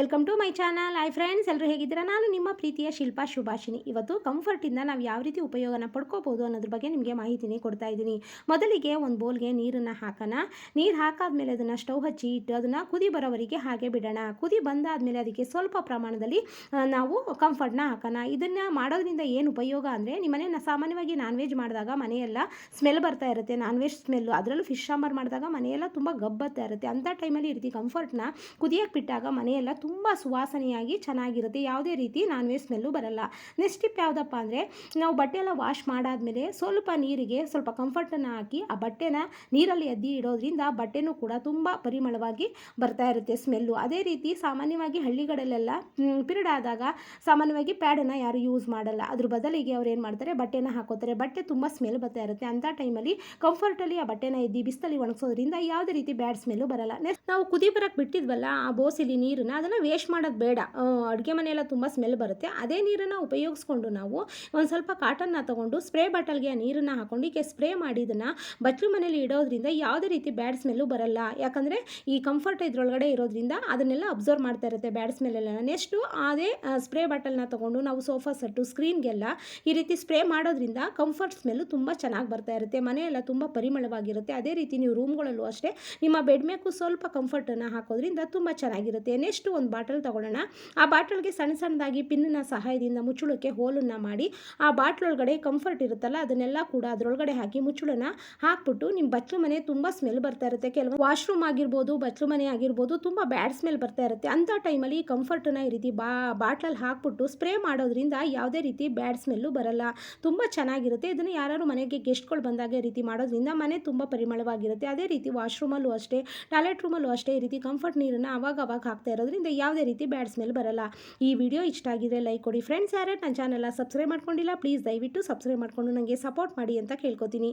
Welcome to my channel hi friends ಎಲ್ಲರೂ ಹೇಗಿದ್ದೀರಾ? ನಾನು ನಿಮ್ಮ ಪ್ರೀತಿಯ ಶಿಲ್ಪಾ ಶುಭಾಷಿನಿ ಇವತ್ತು ಕಂಫರ್ಟಿಂದ ನಾವು ಯಾವ ರೀತಿ ಉಪಯೋಗನ ಪಡ್ಕೋಬೋದು ಅನ್ನೋದ್ರ ಬಗ್ಗೆ ನಿಮಗೆ ಮಾಹಿತಿನೇ ಕೊಡ್ತಾ ಇದ್ದೀನಿ. ಮೊದಲಿಗೆ ಒಂದು ಬೌಲ್ಗೆ ನೀರನ್ನು ಹಾಕೋಣ. ನೀರು ಹಾಕಾದ್ಮೇಲೆ ಅದನ್ನು ಸ್ಟವ್ ಹಚ್ಚಿ ಇಟ್ಟು ಅದನ್ನು ಕುದಿ ಬರೋವರೆಗೆ ಹಾಗೆ ಬಿಡೋಣ. ಕುದಿ ಬಂದಾದಮೇಲೆ ಅದಕ್ಕೆ ಸ್ವಲ್ಪ ಪ್ರಮಾಣದಲ್ಲಿ ನಾವು ಕಂಫರ್ಟ್ನ ಹಾಕೋಣ. ಇದನ್ನು ಮಾಡೋದ್ರಿಂದ ಏನು ಉಪಯೋಗ ಅಂದರೆ ನಿಮ್ಮನೆ ಸಾಮಾನ್ಯವಾಗಿ ನಾನ್ ವೆಜ್ ಮಾಡಿದಾಗ ಮನೆಯೆಲ್ಲ ಸ್ಮೆಲ್ ಬರ್ತಾ ಇರುತ್ತೆ. ನಾನ್ ವೆಜ್ ಸ್ಮೆಲ್ಲು ಅದರಲ್ಲೂ ಫಿಶ್ ಸಾಂಬಾರು ಮಾಡಿದಾಗ ಮನೆಯೆಲ್ಲ ತುಂಬ ಗಬ್ಬತ್ತಾ ಇರುತ್ತೆ. ಅಂಥ ಟೈಮಲ್ಲಿ ಈ ರೀತಿ ಕಂಫರ್ಟ್ನ ಕುದಿಯಕ್ಕೆ ಬಿಟ್ಟಾಗ ಮನೆಯೆಲ್ಲ ಸುವಾಸನೆಯಾಗಿ ಚೆನ್ನಾಗಿರುತ್ತೆ. ಯಾವುದೇ ರೀತಿ ನಾನ್ ವೆಜ್ ಸ್ಮೆಲ್ಲು ಬರಲ್ಲ. ನೆಕ್ಸ್ಟ್ ಟಿಪ್ ಯಾವುದಪ್ಪ ಅಂದರೆ, ನಾವು ಬಟ್ಟೆ ಎಲ್ಲ ವಾಶ್ ಮಾಡಾದ್ಮೇಲೆ ಸ್ವಲ್ಪ ನೀರಿಗೆ ಸ್ವಲ್ಪ ಕಂಫರ್ಟನ್ನು ಹಾಕಿ, ಆ ಬಟ್ಟೆನ ನೀರಲ್ಲಿ ಎದ್ದಿ ಇಡೋದ್ರಿಂದ ಬಟ್ಟೆನೂ ಕೂಡ ತುಂಬ ಪರಿಮಳವಾಗಿ ಬರ್ತಾ ಇರುತ್ತೆ ಸ್ಮೆಲ್ಲು ಅದೇ ರೀತಿ ಸಾಮಾನ್ಯವಾಗಿ ಹಳ್ಳಿಗಳಲ್ಲೆಲ್ಲ ಪಿರಿಯಡ್ ಆದಾಗ ಸಾಮಾನ್ಯವಾಗಿ ಪ್ಯಾಡನ್ನು ಯಾರು ಯೂಸ್ ಮಾಡಲ್ಲ. ಅದ್ರ ಬದಲಿಗೆ ಅವ್ರು ಏನು ಮಾಡ್ತಾರೆ, ಬಟ್ಟೆನ ಹಾಕೋತಾರೆ. ಬಟ್ಟೆ ತುಂಬ ಸ್ಮೆಲ್ ಬರ್ತಾ ಇರುತ್ತೆ. ಅಂಥ ಟೈಮಲ್ಲಿ ಕಂಫರ್ಟಲ್ಲಿ ಆ ಬಟ್ಟೆನ ಎದ್ದಿ, ಬಿಸಿಲಲ್ಲಿ ಒಣಗಿಸೋದ್ರಿಂದ ಯಾವುದೇ ರೀತಿ ಬ್ಯಾಡ್ ಸ್ಮೆಲ್ಲು ಬರಲ್ಲ. ನಾವು ಕುದಿ ಬರಕ್ಕೆ ಬಿಟ್ಟಿದ್ವಲ್ಲ, ಆ ಬೋಸಿಲಿ ನೀರನ್ನು ಅದನ್ನು ವೇಸ್ಟ್ ಮಾಡೋದು ಬೇಡ. ಅಡುಗೆ ಮನೆಯೆಲ್ಲ ತುಂಬ ಸ್ಮೆಲ್ ಬರುತ್ತೆ. ಅದೇ ನೀರನ್ನು ಉಪಯೋಗಿಸ್ಕೊಂಡು ನಾವು ಒಂದು ಸ್ವಲ್ಪ ಕಾಟನ್ನ ತಗೊಂಡು ಸ್ಪ್ರೇ ಬಾಟಲ್ಗೆ ಆ ನೀರನ್ನು ಹಾಕೊಂಡು ಈಗ ಸ್ಪ್ರೇ ಮಾಡಿ ಇದನ್ನು ಬಚ್ಚಲು ಮನೇಲಿ ಇಡೋದ್ರಿಂದ ಯಾವುದೇ ರೀತಿ ಬ್ಯಾಡ್ ಸ್ಮೆಲ್ಲು ಬರಲ್ಲ. ಯಾಕಂದರೆ ಈ ಕಂಫರ್ಟ್ ಇದರೊಳಗಡೆ ಇರೋದ್ರಿಂದ ಅದನ್ನೆಲ್ಲ ಅಬ್ಸರ್ವ್ ಮಾಡ್ತಾ ಇರುತ್ತೆ ಬ್ಯಾಡ್ ಸ್ಮೆಲ್ಲೆಲ್ಲ ನೆಕ್ಸ್ಟು ಅದೇ ಸ್ಪ್ರೇ ಬಾಟಲ್ನ ತಗೊಂಡು ನಾವು ಸೋಫಾ ಸೆಟ್ಟು ಸ್ಕ್ರೀನ್ಗೆಲ್ಲ ಈ ರೀತಿ ಸ್ಪ್ರೇ ಮಾಡೋದ್ರಿಂದ ಕಂಫರ್ಟ್ ಸ್ಮೆಲ್ಲು ತುಂಬ ಚೆನ್ನಾಗಿ ಬರ್ತಾ ಇರುತ್ತೆ. ಮನೆಯೆಲ್ಲ ತುಂಬ ಪರಿಮಳವಾಗಿರುತ್ತೆ. ಅದೇ ರೀತಿ ನೀವು ರೂಮ್ಗಳಲ್ಲೂ ಅಷ್ಟೇ ನಿಮ್ಮ ಬೆಡ್ ಮೇಕು ಸ್ವಲ್ಪ ಕಂಫರ್ಟನ್ನು ಹಾಕೋದ್ರಿಂದ ತುಂಬ ಚೆನ್ನಾಗಿರುತ್ತೆ. ನೆಕ್ಸ್ಟ್ ಒಂದು ಬಾಟಲ್ ತಗೊಳ್ಳೋಣ. ಆ ಬಾಟಲ್ಗೆ ಸಣ್ಣ ಸಣ್ಣದಾಗಿ ಪಿನ್ನ ಸಹಾಯದಿಂದ ಮುಚ್ಚಳಕ್ಕೆ ಹೋಲನ್ನು ಮಾಡಿ, ಆ ಬಾಟ್ಲ್ ಒಳಗಡೆ ಕಂಫರ್ಟ್ ಇರುತ್ತಲ್ಲ, ಅದನ್ನೆಲ್ಲ ಕೂಡ ಅದರೊಳಗಡೆ ಹಾಕಿ ಮುಚ್ಚುಳನ ಹಾಕ್ಬಿಟ್ಟು ನಿಮ್ಮ ಬಚ್ಚಲು ಮನೆ ತುಂಬ ಸ್ಮೆಲ್ ಬರ್ತಾ ಇರುತ್ತೆ. ಕೆಲವು ವಾಶ್ರೂಮ್ ಆಗಿರ್ಬೋದು, ಬಚ್ಚಲು ಮನೆ ಆಗಿರ್ಬೋದು, ತುಂಬ ಬ್ಯಾಡ್ ಸ್ಮೆಲ್ ಬರ್ತಾ ಇರುತ್ತೆ. ಅಂಥ ಟೈಮಲ್ಲಿ ಕಂಫರ್ಟನ್ನ ಈ ರೀತಿ ಬಾ, ಬಾಟ್ಲಲ್ಲಿ ಹಾಕ್ಬಿಟ್ಟು ಸ್ಪ್ರೇ ಮಾಡೋದ್ರಿಂದ ಯಾವುದೇ ರೀತಿ ಬ್ಯಾಡ್ ಸ್ಮೆಲ್ಲು ಬರಲ್ಲ. ತುಂಬ ಚೆನ್ನಾಗಿರುತ್ತೆ. ಇದನ್ನು ಯಾರು ಮನೆಗೆ ಗೆಸ್ಟ್ಗಳು ಬಂದಾಗ ಈ ರೀತಿ ಮಾಡೋದ್ರಿಂದ ಮನೆ ತುಂಬ ಪರಿಮಳವಾಗಿರುತ್ತೆ. ಅದೇ ರೀತಿ ವಾಶ್ರೂಮಲ್ಲೂ ಅಷ್ಟೇ ಟಾಯ್ಲೆಟ್ ರೂಮಲ್ಲೂ ಅಷ್ಟೇ ಈ ರೀತಿ ಕಂಫರ್ಟ್ ನೀರನ್ನು ಅವಾಗ ಅವಾಗ ಹಾಕ್ತಾ ಇರೋದ್ರಿಂದ ಯಾವುದೇ ರೀತಿ ಬ್ಯಾಡ್ ಸ್ಮೆಲ್ ಬರಲ್ಲ. ಈ ವಿಡಿಯೋ ಇಷ್ಟ ಆಗಿದ್ರೆ ಲೈಕ್ ಕೊಡಿ. ಫ್ರೆಂಡ್ಸ್ ಯಾರು ನನ್ನ ಚಾನೆಲ್ ಸಬ್ಸ್ಕ್ರೈಬ್ ಮಾಡ್ಕೊಂಡಿಲ್ಲ ಪ್ಲೀಸ್ ದಯವಿಟ್ಟು ಸಬ್ಸ್ಕ್ರೈಬ್ ಮಾಡ್ಕೊಂಡು ನನಗೆ ಸಪೋರ್ಟ್ ಮಾಡಿ ಅಂತ ಕೇಳ್ಕೊತೀನಿ.